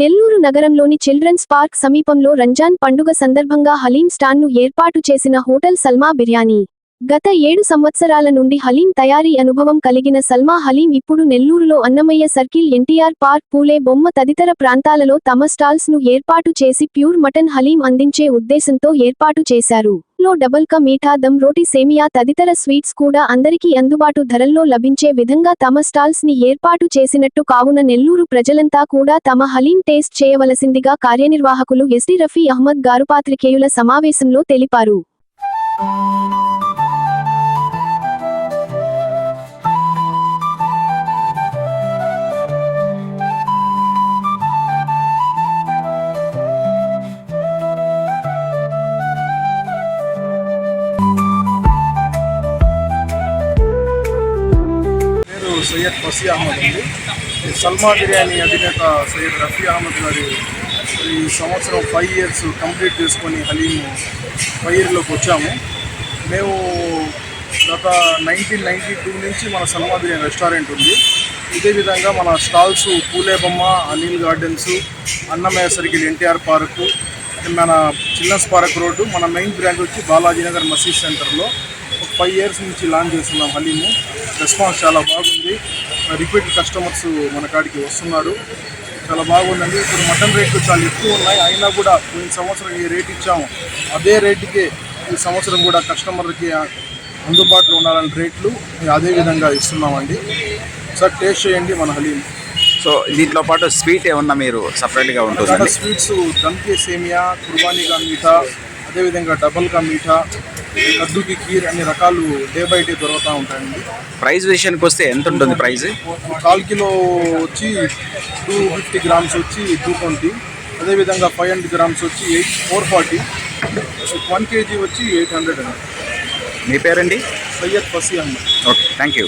నెల్లూరు నగరంలోని children's park సమీపంలో రంజాన్ పండుగ సందర్భంగా హలీం స్టాన్ను ఏర్పాటు చేసిన హోటల్ సల్మా బిర్యానీ. గత ఏడు సంవత్సరాల నుండి హలీం తయారీ అనుభవం కలిగిన సల్మా హలీం ఇప్పుడు నెల్లూరులో Annamayya circle NTR park Phule బొమ్మ తదితర ప్రాంతాలలో తమ స్టాల్స్ను ఏర్పాటు చేసి ప్యూర్ మటన్ హలీం అందించే ఉద్దేశంతో ఏర్పాటు చేశారు. లో డబల్ కా మీఠా దమ్ రోటి సేమియా తదితర స్వీట్స్ కూడా అందరికీ అందుబాటు ధరల్లో లభించే విధంగా తమ స్టాల్స్ని ఏర్పాటు చేసినట్టు కావున నెల్లూరు ప్రజలంతా కూడా తమ హలీం టేస్ట్ చేయవలసిందిగా కార్యనిర్వాహకులు ఎస్డి రఫీ అహ్మద్ గారు పాత్రికేయుల సమావేశంలో తెలిపారు. పేరు సయ్యద్ ఫసీ అహ్మద్ అండి. సల్మా బిర్యానీ అధినేత సయ్యద్ రఫీ అహ్మద్ గారు ఈ సంవత్సరం ఫైవ్ ఇయర్స్ కంప్లీట్ చేసుకొని హలీం ఫైవ్ ఇయర్లోకి వచ్చాము. మేము గత నైన్టీన్ నైన్టీ టూ నుంచి మన సల్మా బిర్యానీ రెస్టారెంట్ ఉంది. ఇదే విధంగా మన stalls పూలేబొమ్మ Anil gardens Annamayya circle NTR park మన చిల్డ్రన్స్ పార్క్ రోడ్డు మన మెయిన్ బ్రాంచ్ వచ్చి బాలాజీ నగర్ మసీద్ సెంటర్లో ఒక ఫైవ్ ఇయర్స్ నుంచి లాంచ్ చేస్తున్నాం హలీము. రెస్పాన్స్ చాలా బాగుంది. రిపీట్ కస్టమర్స్ మన కాడికి వస్తున్నారు. చాలా బాగుందండి. ఇప్పుడు మటన్ రేట్లు చాలా ఎక్కువ ఉన్నాయి. అయినా కూడా పోయిన సంవత్సరం ఏ రేట్ ఇచ్చాము. అదే రేటుకే ఈ సంవత్సరం కూడా కస్టమర్కి అందుబాటులో ఉండాలని రేట్లు అదే విధంగా ఇస్తున్నామండి. సార్ టేస్ట్ చేయండి మన హలీం సో దీంట్లో పాటు స్వీట్ ఏమన్నా మీరు సపరేట్గా చాలా ఉంటుందండి స్వీట్స్ దమ్కే సేమియా కుర్బానీ కా మీఠా అదేవిధంగా డబల్ కా మీఠా కద్దుకి కీర్ అన్ని రకాలు డే బై డే దొరుకుతూ ఉంటాయండి. ప్రైస్ విషయానికి వస్తే ఎంత ఉంటుంది ప్రైస్? కాల్ కిలో వచ్చి టూ ఫిఫ్టీ గ్రామ్స్ వచ్చి టూ ట్వంటీ అదేవిధంగా ఫైవ్ హండ్రెడ్ గ్రామ్స్ వచ్చి eight four forty one KG వచ్చి ఎయిట్ హండ్రెడ్ అండి. మీ పేరండి? Syed Fasi Ahmed. Okay thank you